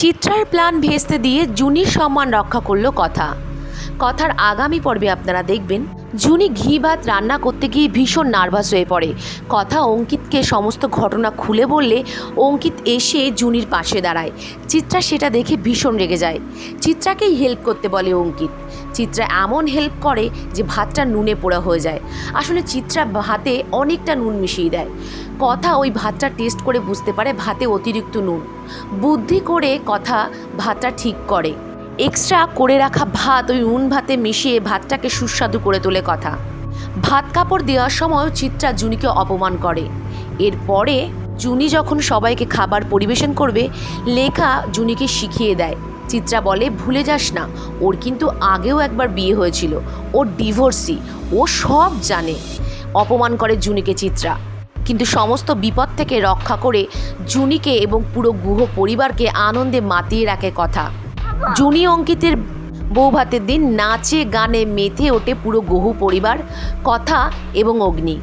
চিত্রার plan ভেস্তে দিয়ে জুনির সম্মান রক্ষা করল কথা। কথার আগামী পর্বে আপনারা দেখবেন জুনি ঘি ভাত রান্না করতে গিয়ে ভীষণ নার্ভাস হয়ে পড়ে। কথা অঙ্কিতকে সমস্ত ঘটনা খুলে বললে অঙ্কিত এসে জুনির পাশে দাঁড়ায়। চিত্রা সেটা দেখে ভীষণ রেগে যায়। চিত্রাকেই হেল্প করতে বলে অঙ্কিত। চিত্রা এমন হেল্প করে যে ভাতটা নুনে পোড়া হয়ে যায়। আসলে চিত্রা ভাতে অনেকটা নুন মিশিয়ে দেয়। কথা ওই ভাতটা টেস্ট করে বুঝতে পারে ভাতে অতিরিক্ত নুন। বুদ্ধি করে কথা ভাতটা ঠিক করে। এক্সট্রা করে রাখা ভাত ওই উন ভাতে মিশিয়ে ভাতটাকে সুস্বাদু করে তোলে কথা। ভাত কাপড় দেওয়ার সময় চিত্রা জুনিকে অপমান করে। এরপরে জুনি যখন সবাইকে খাবার পরিবেশন করবে, লেখা জুনিকে শিখিয়ে দেয়। চিত্রা বলে, ভুলে যাস না, ওর কিন্তু আগেও একবার বিয়ে হয়েছিল। ওর ডিভোর্সি, ও সব জানে। অপমান করে জুনিকে চিত্রা। কিন্তু সমস্ত বিপদ থেকে রক্ষা করে জুনিকে এবং পুরো গুহ পরিবারকে আনন্দে মাতিয়ে রাখে কথা। জুনি অঙ্কিতের বৌভাতের দিন নাচে গানে মেতে ওঠে পুরো গহু পরিবার কথা এবং অগ্নি।